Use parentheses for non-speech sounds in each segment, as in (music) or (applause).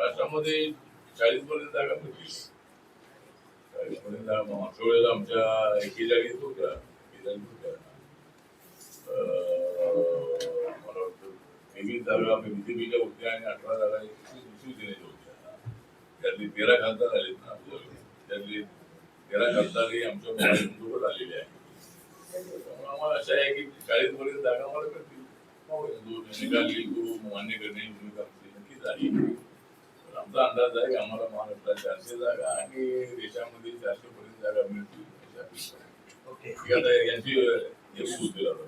महाराष्ट्रामध्ये चाळीस पर्यंत जागा मिळतील चाळीस पर्यंत मागच्या वेळेला आमच्या एकेचाळीस होत्या. एकेचाळीस होत्या. मला वाटतं तेवीस जागा बीजेपीच्या होत्या आणि अठरा जागा शिवसेनेच्या होत्या. त्यातले तेरा खासदार आलेत ना आपल्याकडे त्यातले तेरा खासदारही आमच्या महाराष्ट्रासोबत आलेले आहेत. त्यामुळे आम्हाला आशा आहे की चाळीस पर्यंत जागा आम्हाला मिळतील. निकाल मान्य करण्याची भूमिका आमची नक्कीच आहे. अंदाज आहे की आम्हाला महाराष्ट्रात चारशे जागा आणि देशामध्ये चारशे पर्यंत जागा मिळतील.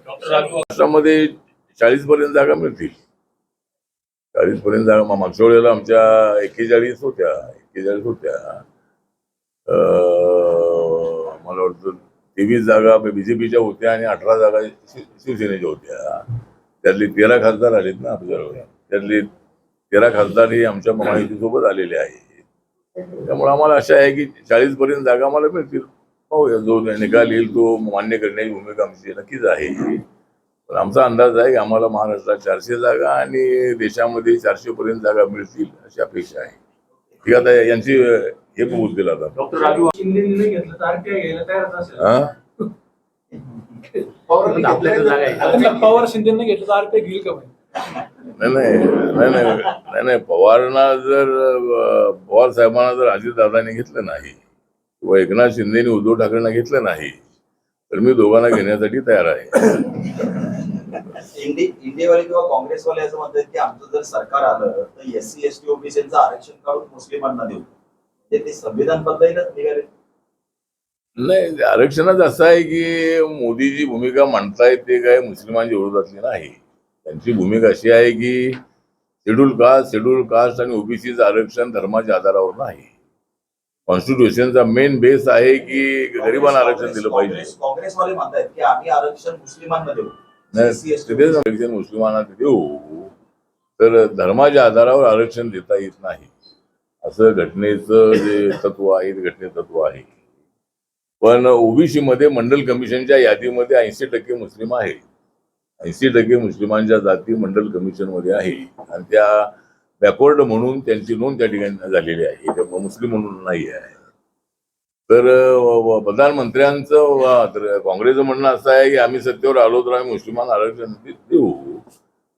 महाराष्ट्रामध्ये चाळीस पर्यंत जागा मिळतील. चाळीस पर्यंत जागा मा- मागच्या वेळेला आमच्या एक्केचाळीस होत्या एक्केचाळीस होत्या. अं, मला वाटतं तेवीस जागा बीजेपीच्या होत्या आणि अठरा जागा शिवसेनेच्या होत्या. त्यातले तेरा खासदार आलेत ना आपल्याजवळ त्यातले तेरा खासदार हे आमच्या महायुतीसोबत आलेले आहे. त्यामुळे आम्हाला आशा आहे की चाळीस पर्यंत जागा आम्हाला मिळतील. पाहूया जो निकाल येईल तो मान्य करण्याची भूमिका आमची नक्कीच आहे. पण आमचा अंदाज आहे की आम्हाला महाराष्ट्रात चारशे जागा आणि देशामध्ये चारशे पर्यंत जागा मिळतील अशी अपेक्षा आहे. ठीक आहे आता यांची हे बघू दिला आता. शिंदे हा? (laughs) पवार शिंदेने घेतलं तर आरपीआय घेईल का नाही नाही नाही नाही नाही पवारांना जर पवार साहेबांना जर अजितदादांनी घेतलं नाही किंवा एकनाथ शिंदेनी उद्धव ठाकरेंना घेतलं नाही तर मी दोघांना घेण्यासाठी तयार आहे. इंडी इंडियावाले किंवा काँग्रेसवाले असं म्हणतात की आमचं जर सरकार आलं तर एस सी एस टी ओबीसीचं आरक्षण काढून मुस्लिमांना देऊ. म्हणजे ते संविधान बदलायलाच निघाले. नाही आरक्षणच असं आहे की मोदी जी भूमिका मांडतायत ते काय मुस्लिमांच्या विरोधातली नाही. त्यांची भूमिका अशी आहे की शेड्यूल कास्ट शेड्यूल कास्ट आणि ओबीसीचं आरक्षण धर्माच्या आधारावर नाही. कॉन्स्टिट्यूशनचा मेन बेस आहे की गरिबांना आरक्षण दिलं पाहिजे. काँग्रेस- काँग्रेसवाले म्हणतायत की आम्ही आरक्षण मुस्लिमांना देऊ. नाही, तिथेच आरक्षण मुस्लिमांना देऊ. तर धर्माच्या आधारावर आरक्षण देता येत नाही. असं घटनेचं जे तत्व आहे ते घटने तत्व आहे. पण ओबीसी मध्ये मंडल कमिशनच्या यादीमध्ये ऐंशी टक्के मुस्लिम आहे ऐंशी टक्के मुस्लिमांच्या जाती मंडल कमिशनमध्ये आहे. आणि त्या बॅकवर्ड म्हणून त्यांची नोंद त्या ठिकाणी झालेली आहे. त्यामुळे मुस्लिम म्हणून नाही आहे. तर प्रधानमंत्र्यांचं काँग्रेसचं म्हणणं असं आहे की आम्ही सत्तेवर आलो तर आम्ही मुस्लिमांना आरक्षण देऊ.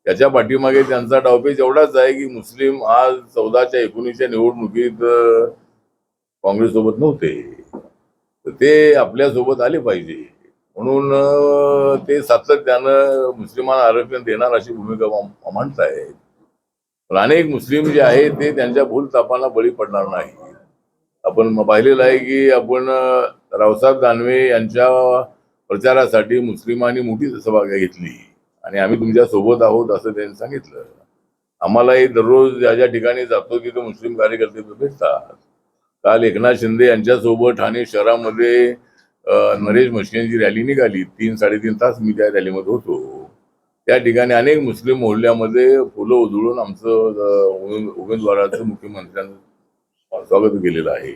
त्याच्या पाठीमागे त्यांचा डावपेच एवढाच आहे की मुस्लिम आज चौदाच्या एकोणीसच्या निवडणुकीत काँग्रेस काँग्रेससोबत नव्हते. तर ते आपल्यासोबत आले पाहिजे. म्हणून ते सातत्यानं मुस्लिमांना आरक्षण देणार अशी भूमिका मा- पण अनेक मुस्लिम जे आहेत ते त्यांच्या भूल तापांना बळी पडणार नाही आपण पाहिलेलं आहे की आपण रावसाहेब दानवे यांच्या प्रचारासाठी मुस्लिमांनी मोठी सभा घेतली. आणि आम्ही तुमच्यासोबत आहोत असं त्यांनी सांगितलं. आम्हालाही दररोज ज्या ज्या ठिकाणी जातो तिथे मुस्लिम कार्यकर्ते भेटतात. काल एकनाथ शिंदे यांच्यासोबत ठाणे शहरामध्ये नरेश मस्कियांची रॅली निघाली. तीन साडेतीन तास मी त्या रॅलीमध्ये होतो. त्या ठिकाणी अनेक मुस्लिम मोहल्ल्यामध्ये फुलं उधळून आमचं उमेदवाराचं मुख्यमंत्र्यांचं स्वागत केलेलं आहे.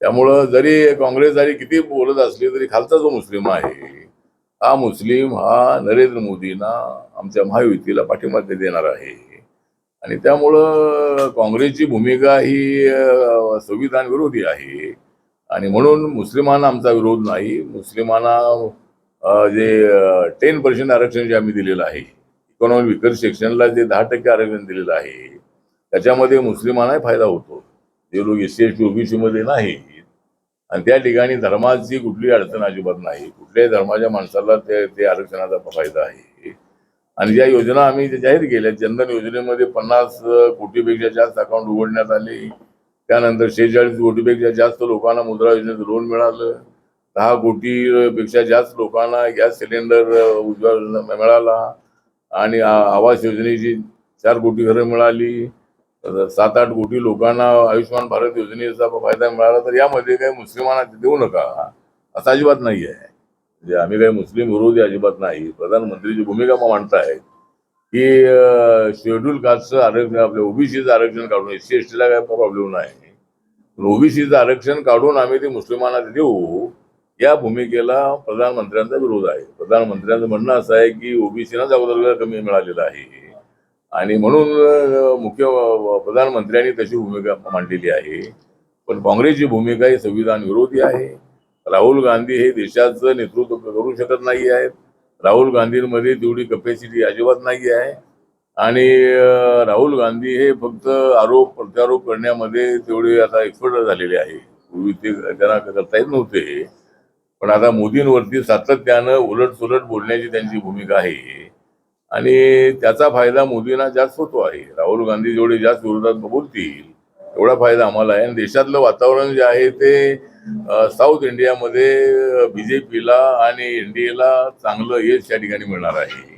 त्यामुळं जरी काँग्रेस जरी किती बोलत असली तरी खालचा जो मुस्लिम आहे हा मुस्लिम हा नरेंद्र मोदींना आमच्या महायुतीला पाठिंबा देणार आहे. आणि त्यामुळं काँग्रेसची भूमिका ही संविधान विरोधी आहे. आणि म्हणून मुस्लिमांना आमचा विरोध नाही. मुस्लिमांना जे टेन पर्सेंट आरक्षण जे आम्ही दिलेलं आहे इकॉनॉमिक विकर सेक्शनला जे दहा टक्के आरक्षण दिलेलं आहे त्याच्यामध्ये मुस्लिमांनाही फायदा होतो. जे लोक एस सी एस टी ओबीसीमध्ये नाही. आणि त्या ठिकाणी धर्माची कुठली अडचण अजिबात नाही. कुठल्याही धर्माच्या माणसाला ते ते आरक्षणाचा फायदा आहे. आणि ज्या योजना आम्ही जाहीर केल्या जनधन योजनेमध्ये पन्नास कोटीपेक्षा जास्त अकाउंट उघडण्यात आले. त्यानंतर शेहेचाळीस कोटीपेक्षा जास्त लोकांना मुद्रा योजनेचं लोन मिळालं. दहा कोटी पेक्षा जास्त लोकांना गॅस सिलेंडर उज्ज्वल मिळाला. आणि आवास योजनेची चार कोटी घरं मिळाली. सात आठ कोटी लोकांना आयुष्यमान भारत योजनेचा फायदा मिळाला. तर यामध्ये काही मुस्लिमांना देऊ नका. असं अजिबात नाही आहे. म्हणजे आम्ही काही मुस्लिम विरोधी अजिबात नाही. प्रधानमंत्रीची भूमिका मग मांडतायत. की शेड्यूल कास्टचं आरक्षण आपल्या ओबीसीचं आरक्षण काढून एस सी एस टीला काय प्रॉब्लेम नाही. ओबीसीचं आरक्षण काढून आम्ही ते मुस्लिमांना देऊ या भूमिकेला प्रधानमंत्र्यांचा विरोध आहे. प्रधानमंत्र्यांचं म्हणणं असं आहे की ओबीसीनाच अगोदर कमी मिळालेलं आहे. आणि म्हणून मुख्य प्रधानमंत्र्यांनी तशी भूमिका मांडलेली आहे. पण काँग्रेसची भूमिका ही संविधान विरोधी आहे. राहुल गांधी हे देशाचं नेतृत्व करू शकत नाही आहेत. राहुल गांधींमध्ये तेवढी कपॅसिटी अजिबात नाही आहे. आणि राहुल गांधी हे फक्त आरोप प्रत्यारोप करण्यामध्ये तेवढे आता एक्सपर्ट झालेले आहे. पूर्वी ते त्यांना करता येत नव्हते. पण आता मोदींवरती सातत्यानं उलट सुलट बोलण्याची त्यांची भूमिका आहे. आणि त्याचा फायदा मोदींना जास्त होतो आहे. राहुल गांधी जेवढे जास्त विरोधात बोलतील तेवढा फायदा आम्हाला आहे. आणि देशातलं वातावरण जे आहे ते साऊथ इंडियामध्ये बीजेपीला आणि एनडीएला चांगलं यश या ठिकाणी मिळणार आहे.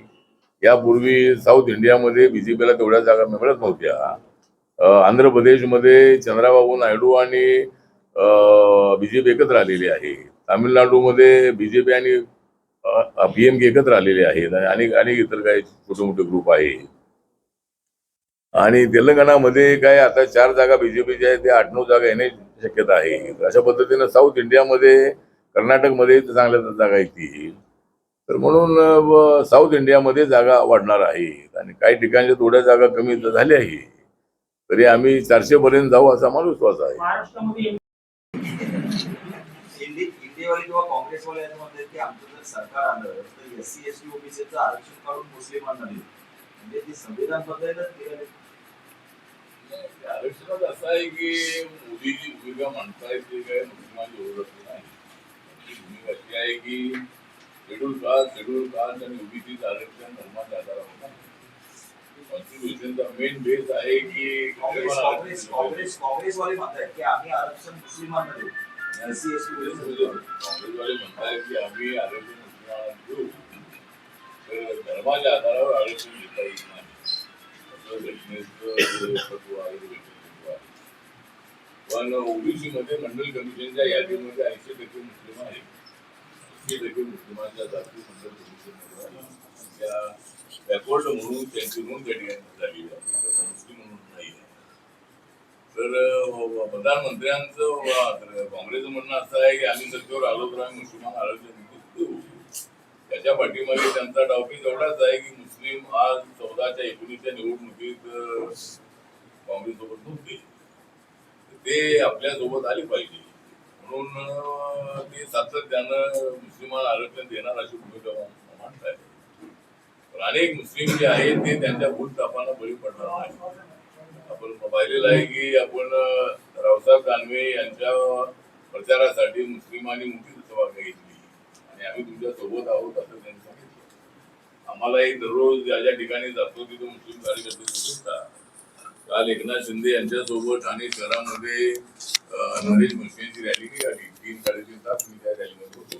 यापूर्वी साऊथ इंडियामध्ये बीजेपीला तेवढ्या जागा मिळत नव्हत्या. आंध्र प्रदेशमध्ये चंद्राबाबू नायडू आणि बीजेपी एकत्र आलेली आहे. तामिळनाडूमध्ये बीजेपी आणि पीएमके एकत्र आलेले आहेत आणि अनेक अनेक इतर काही छोटे मोठे ग्रुप आहे. आणि तेलंगणामध्ये काय आता चार जागा बीजेपीच्या आहेत ते आठ नऊ जागा येण्याची शक्यता आहे. अशा पद्धतीनं साऊथ इंडियामध्ये कर्नाटकमध्ये चांगल्या जागा येतील. तर म्हणून साऊथ इंडियामध्ये जागा वाढणार आहेत आणि काही ठिकाणच्या थोड्या जागा कमी झाल्या आहे. तरी आम्ही चारशे पर्यंत जाऊ असा आम्हाला विश्वास आहे. महाराष्ट्रामध्ये इंडी इंडियावाले किंवा काँग्रेसवाले असं म्हणतात की आमचं जर सरकार आलं तर एस सी एस टी ओबीसीचं आरक्षण काढून मुस्लिमांना देऊ. म्हणजे असं आहे की मोदीची भूमिका मांडतायत ते काय मुस्लिमांच्या विरोधात नाही. भूमिका अशी आहे की शेड्यूल कास्ट शेड्यूल कास्ट आणि ओबीसीचं आरक्षण धर्माच्या आधारावर नाही कॉन्स्टिट्यूशनचा मेन बेस आहे की काँग्रेस काँग्रेस काँग्रेसवाले म्हणतात की आम्ही आरक्षण मुस्लिमांना देऊ एस सी काँग्रेसवाले म्हणतायत की आम्ही आरक्षण मुस्लिमांना देऊ तर धर्माच्या आधारावर आरक्षण देता येत नाही. पण ओबीसी मध्ये मंडल कमिशनच्या यादीमध्ये ऐंशी टक्के ऐंशी टक्के मुस्लिमांच्या जाती त्या बॅकवर्ड म्हणून त्यांची नोंद त्या ठिकाणी झालेली आहे. मुस्लिम म्हणून नाही तर प्रधानमंत्र्यांचं काँग्रेसचं म्हणणं असं आहे की आम्ही सत्तेवर आलो तर आम्ही मुस्लिमांना आरोग्य देऊ त्याच्या पाठीमागे त्यांचा डावपीस एवढाच आहे की मुस्लिम आज चौदाच्या एकोणीसच्या निवडणुकीत काँग्रेस सोबत नव्हते. ते आपल्यासोबत आले पाहिजे. म्हणून ते सातत्यानं मुस्लिमांना आरक्षण देणार अशी भूमिका मांडतायत पण अनेक मुस्लिम जे आहेत ते त्यांच्या भूलतापांना बळी पडणार नाही आपण पाहिलेलं आहे की आपण रावसाहेब दानवे यांच्या प्रचारासाठी मुस्लिमांनी मोठी सभा घेतली. आणि आम्ही तुमच्यासोबत आहोत असं त्यांनी सांगितलं. आम्हालाही दररोज ज्या ज्या ठिकाणी जातो तिथे मुस्लिम कार्यकर्ते दिसतात. काल एकनाथ शिंदे यांच्यासोबत ठाणे शहरामध्ये नरेश मुस्लिमची रॅली निघाली तीन साडेतीन तास मी त्या रॅलीमध्ये होतो.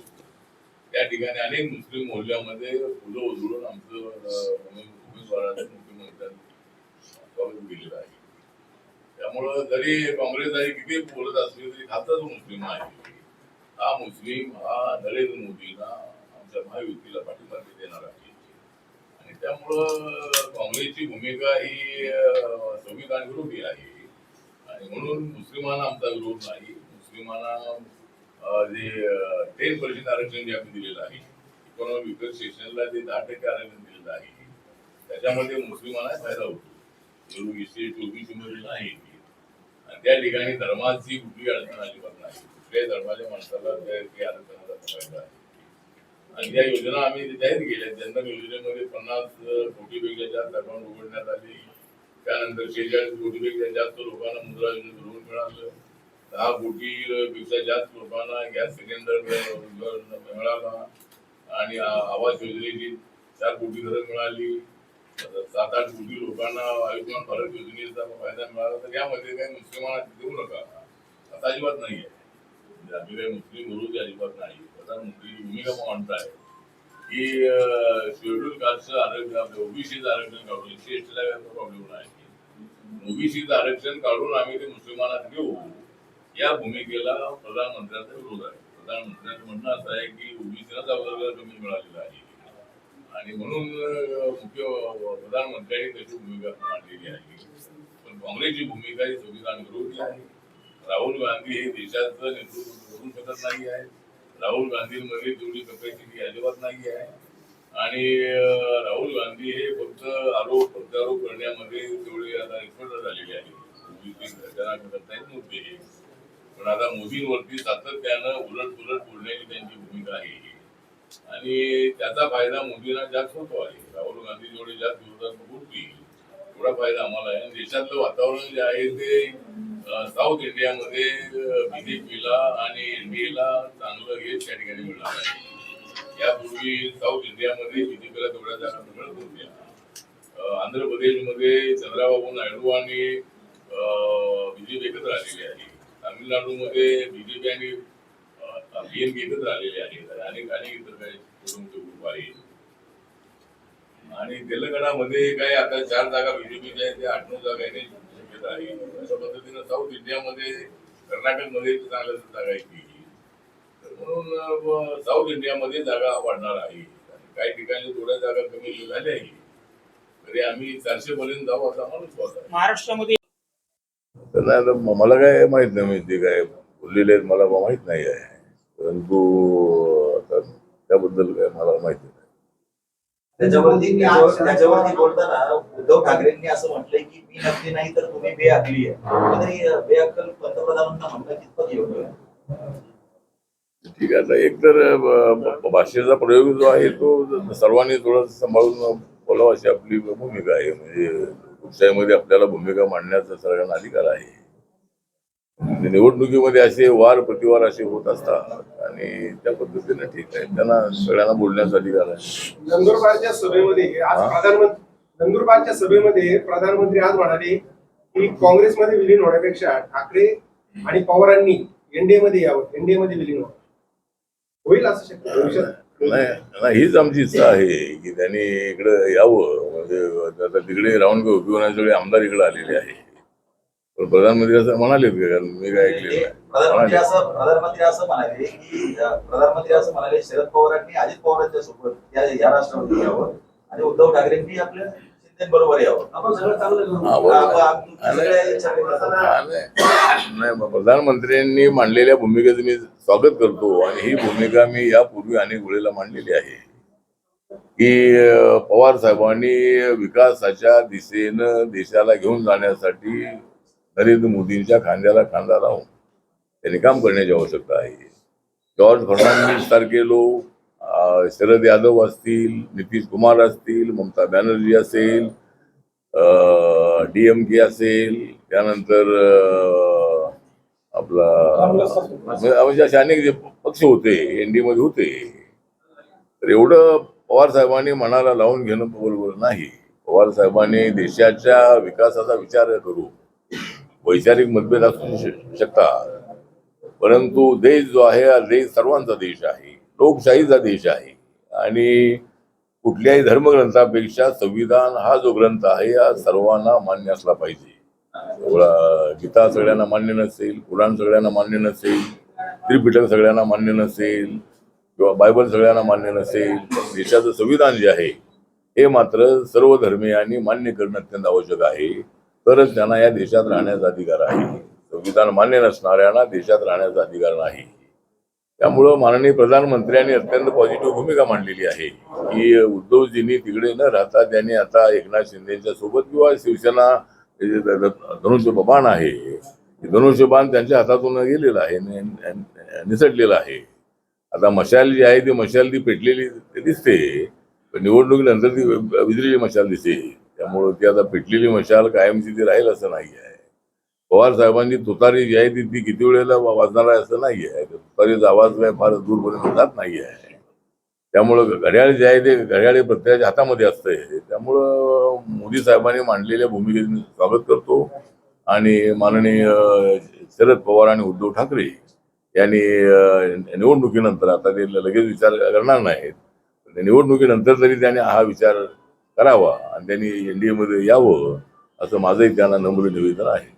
त्या ठिकाणी अनेक मुस्लिम मोहल्ल्यामध्ये फुलं उधळून आमचं उमेदवाराचं मुख्यमंत्र्यांनी केलेलं आहे. त्यामुळं जरी काँग्रेस आहे किती बोलत असली तरी खाताच मुस्लिम आहे हा मुस्लिम हा नरेंद्र मोदींना आमच्या महायुतीला पाठिंबा देणार आहे त्यामुळं काँग्रेसची भूमिका ही अं, संविधान विरोधी आहे. आणि म्हणून मुस्लिमांना आमचा विरोध नाही. मुस्लिमांना जे टेन पर्सेंट आरक्षण जे आम्ही दिलेलं आहे इकॉनॉमिक विकत सेशनला जे दहा टक्के आरक्षण दिलेलं आहे त्याच्यामध्ये मुस्लिमांना फायदा होतो. एवढी चोवीस नाही. आणि त्या ठिकाणी धर्माची कुठली अडचण अजिबात नाही. कुठल्याही धर्माच्या माणसाला त्या आरक्षणाचा फायदा आहे आणि त्या योजना आम्ही जाहीर केल्या. जनधन योजनेमध्ये पन्नास कोटीपेक्षा जास्त अकाउंट उघडण्यात आली. त्यानंतर शेहेचाळीस कोटीपेक्षा जास्त लोकांना मुद्रा योजनेत ऋण मिळालं. दहा कोटी पेक्षा जास्त लोकांना गॅस सिलेंडर मिळाला. आणि आवास योजनेची चार कोटी घरं मिळाली. सात आठ कोटी लोकांना आयुष्यमान भारत योजनेचा फायदा मिळाला. तर यामध्ये काही मुस्लिमांना देऊ नका. असं अजिबात नाही आहे म्हणजे आम्ही काही मुस्लिम विरोधी अजिबात नाही प्रधानमंत्री भूमिका म्हणताय की शेड्यूल कास्टचं आरक्षण ओबीसीचं आरक्षण काढून एससी एसटीला प्रॉब्लेम नाही. ओबीसीचं आरक्षण काढून आम्ही ते मुसलमानात घेऊ या भूमिकेला प्रधानमंत्र्यांचा विरोध आहे. प्रधानमंत्र्यांचं म्हणणं असं आहे की ओबीसीलाच अवघड कमी मिळालेला आहे. आणि म्हणून मुख्य प्रधानमंत्र्यांनी त्याची भूमिका मांडलेली आहे. पण काँग्रेसची भूमिका ही संविधान विरोधी आहे. राहुल गांधी हे देशाचं नेतृत्व करू शकत नाही आहे. राहुल गांधींमध्ये तेवढी कपॅसिटी अजिबात नाही आहे आणि राहुल गांधी हे फक्त आरोप प्रत्यारोप करण्यामध्ये तेवढे आता एक्सपर्ट झालेले आहे. घटना घडत नाहीत मुद्दे हे. पण आता मोदींवरती सातत्यानं उलट पुलट बोलण्याची त्यांची भूमिका आहे आणि त्याचा फायदा मोदींना जास्त होतो आहे. राहुल गांधी जेवढे जास्त विरोधात बोलतील तेवढा फायदा आम्हाला आहे. देशातलं वातावरण जे आहे ते साऊथ इंडियामध्ये बीजेपीला आणि एनडीएला चांगलं हे त्या ठिकाणी मिळणार आहे. यापूर्वी साऊथ इंडियामध्ये बीजेपीला तेवढ्या जागा मिळत होत्या. आंध्र प्रदेशमध्ये चंद्राबाबू नायडू आणि बीजेपी एकत्र आलेली आहे तामिळनाडूमध्ये बीजेपी आणि बीएनपी एकत्र आलेले आहेत. आणि अनेक अनेक इतर काही छोटे ग्रुप आहेत. आणि तेलंगणामध्ये काय आता चार जागा बीजेपीच्या आहेत. त्या आठ नऊ जागा येण्याची आहे. अशा पद्धतीनं साऊथ इंडियामध्ये कर्नाटकमध्ये चांगल्या जागा आहेत ती तर म्हणून साऊथ इंडियामध्ये जागा वाढणार आहे. काही ठिकाणी थोड्या जागा कमी झाल्या आहे तरी आम्ही चारशे पर्यंत जाऊ असं आहे महाराष्ट्रामध्ये मला काय माहीत नाही मी ते काय बोललेले आहेत मला माहीत नाही आहे. परंतु त्याबद्दल काय मला माहिती त्याच्यावरती त्याच्यावर- त्याच्यावरती बोलताना उद्धव ठाकरेंनी असं म्हटलंय की मी नकली नाही तर तुम्ही बेअकली आहे. कुठेतरी बेअक्कल पंतप्रधानांना म्हणणं कितपत योग्य आहे ठीक आहे अ, ब- भाषेचा प्रयोग जो आहे तो सर्वांनी थोडं सांभाळून बोलावं अशी आपली भूमिका आहे. म्हणजे लोकशाहीमध्ये आपल्याला भूमिका मांडण्याचा सगळ्यांना अधिकार आहे. निवडणुकीमध्ये असे वार प्रतिवार असे होत असतात आणि त्या पद्धतीने ठीक आहे. त्यांना सगळ्यांना आहे. नंदुरबारच्या सभेमध्ये आज? प्रधानमंत्री नंदुरबारच्या सभेमध्ये प्रधानमंत्री आज म्हणाले की काँग्रेसमध्ये विलीन होण्यापेक्षा ठाकरे आणि पवारांनी एनडीए मध्ये यावं एनडीए मध्ये विलीन व्हावं. होईल असं शक्य नाही हीच आमची इच्छा आहे की त्यांनी इकडे यावं. म्हणजे आता तिकडे उपयोग नाही सगळे आमदार इकडे आलेले आहे प्रधानमंत्री असं म्हणालेत का? कारण मी काय ऐकलेलं नाही. प्रधानमंत्री म्हणाले. असं प्रधानमंत्री असं म्हणाले की प्रधानमंत्री असं म्हणाले शरद पवारांनी अजित पवारांच्या सोबत या या राष्ट्रवादी यावं आणि उद्धव ठाकरेंनी आपल्या शिंदे बरोबर यावं. आपण सगळं चांगलं प्रधानमंत्र्यांनी मांडलेल्या भूमिकेचं मी स्वागत करतो आणि ही भूमिका मी यापूर्वी अनेक वेळेला मांडलेली आहे. की पवार साहेबांनी विकासाच्या दिशेनं देशाला घेऊन जाण्यासाठी नरेंद्र मोदींच्या खांद्याला खांदा लावून त्यांनी काम करण्याची आवश्यकता आहे. जॉर्ज फर्नांडिस सारखे लोक शरद यादव असतील नितीश कुमार असतील ममता बॅनर्जी असेल डीएमके असेल त्यानंतर आपला म्हणजे असे अनेक जे पक्ष होते एनडीए मध्ये होते. तर एवढं पवार साहेबांनी मनाला लावून घेणं बरोबर नाही. पवार साहेबांनी देशाच्या विकासाचा विचार करू वैचारिक मतभेद असू शकतात. परंतु देश जो आहे हा देश सर्वांचा देश आहे लोकशाहीचा देश आहे. आणि कुठल्याही धर्मग्रंथापेक्षा संविधान हा जो ग्रंथ आहे हा सर्वांना मान्य असला पाहिजे. एवढा गीता सगळ्यांना मान्य नसेल कुराण सगळ्यांना मान्य नसेल त्रिपिटक सगळ्यांना मान्य नसेल किंवा बायबल सगळ्यांना मान्य नसेल देशाचं संविधान जे आहे हे मात्र सर्व धर्मीयांनी मान्य करणं अत्यंत आवश्यक आहे. तरच त्यांना या देशात राहण्याचा अधिकार आहे. संविधान मान्य नसणाऱ्यांना देशात राहण्याचा अधिकार नाही. त्यामुळं माननीय प्रधानमंत्र्यांनी अत्यंत पॉझिटिव्ह भूमिका मांडलेली आहे. की उद्धवजींनी तिकडे न राहता त्यांनी आता एकनाथ शिंदेच्या सोबत किंवा शिवसेना धनुष्यबाण आहे धनुष्यबाण त्यांच्या हातातून गेलेलं आहे निसटलेलं आहे. आता मशाल जी आहे ती मशाल ती पेटलेली दिसते. पण निवडणुकीनंतर ती विजलेली मशाल दिसते त्यामुळं ती आता पेटलेली मशाल कायमची ती राहील असं नाही आहे पवार साहेबांची तुतारी जी आहे ती ती किती वेळेला वाजणार आहे असं नाही आहे तुतारीचा आवाज काय फार दूरपर्यंत जात नाही आहे त्यामुळं घड्याळ जे आहे ते घड्याळ प्रत्येकाच्या हातामध्ये असतंय त्यामुळं मोदी साहेबांनी मांडलेल्या भूमिकेचं मी स्वागत करतो. आणि माननीय शरद पवार आणि उद्धव ठाकरे यांनी निवडणुकीनंतर आता ते लगेच विचार करणार नाहीत. निवडणुकीनंतर तरी त्यांनी हा विचार करावा आणि त्यांनी एनडीए मध्ये यावं असं माझंही त्यांना नम्र निवेदन आहे.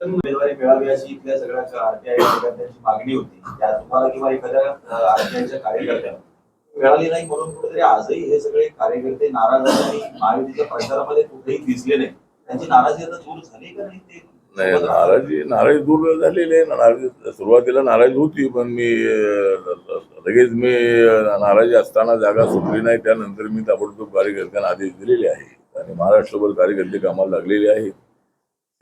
उमेदवारी मिळावी अशी इथल्या सगळ्या आरटीआय कार्यकर्त्यांची मागणी होती. त्या तुम्हाला किंवा एखाद्या आरटीआयच्या कार्यकर्त्यांना मिळाली नाही म्हणून कुठेतरी आजही हे सगळे कार्यकर्ते नाराज आहेत आणि महायुतीच्या प्रचारामध्ये कुठेही दिसले नाही. त्यांची नाराजी आता दूर झाली का नाही ते नाही नाराजी नाराजी दूर झालेली आहे. नाराजी सुरुवातीला नाराजी होती पण मी लगेच मी नाराजी असताना जागा सुटली नाही. त्यानंतर मी ताबडतोब कार्यकर्त्यांना आदेश दिलेले आहे. आणि महाराष्ट्रभर कार्यकर्ते कामाला लागलेले आहेत.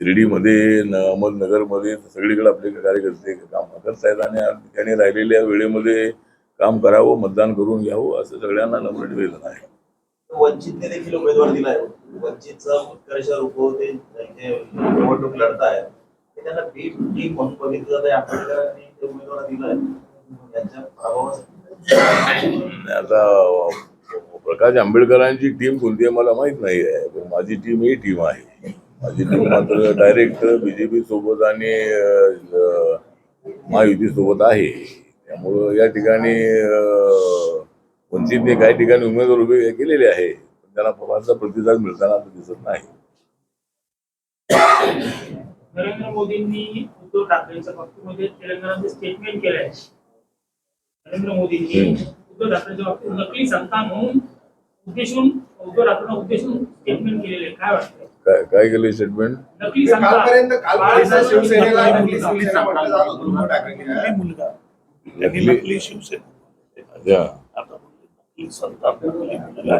शिर्डीमध्ये न अहमदनगरमध्ये सगळीकडे आपले कार्यकर्ते काम करतायत आणि त्यांनी राहिलेल्या वेळेमध्ये काम करावं मतदान करून घ्यावं असं सगळ्यांना नम्र निवेदन आहे. वंचितने देखील उमेदवार दिलाय. वंचितचा उत्कर्ष रूप होते निवडणूक लढतायत. ते त्यांना बी टीम म्हणून बघितलं जात आंबेडकरांनी ते उमेदवार दिलाय. त्यांच्या प्रभावासाठी आता प्रकाश आंबेडकरांची टीम कोणती आहे मला माहीत नाही आहे. पण माझी टीम ही टीम आहे. माझी टीम मात्र डायरेक्ट बीजेपी सोबत आणि अं, महायुती सोबत आहे. त्यामुळं या ठिकाणी वंचितने काही ठिकाणी उमेदवार उभे केलेले आहे पण त्यांना फारसा प्रतिसाद मिळताना दिसत नाही. नरेंद्र मोदींनी उद्धव ठाकरेंच्या बाबतीमध्ये तेलंगणाचे स्टेटमेंट केलंय. नरेंद्र मोदींनी उद्धव ठाकरेंच्या बाबतीत नकली संस्था म्हणून उद्देशून उद्धव ठाकरेंना उद्देशून स्टेटमेंट केलेले. आहे. काय वाटतं काय काय केलं स्टेटमेंट नकली कालपर्यंत शिवसेनेला नकली उद्धव ठाकरेंनी. नकली शिवसेना. अच्छा आता नकली संताप नकली मुलगा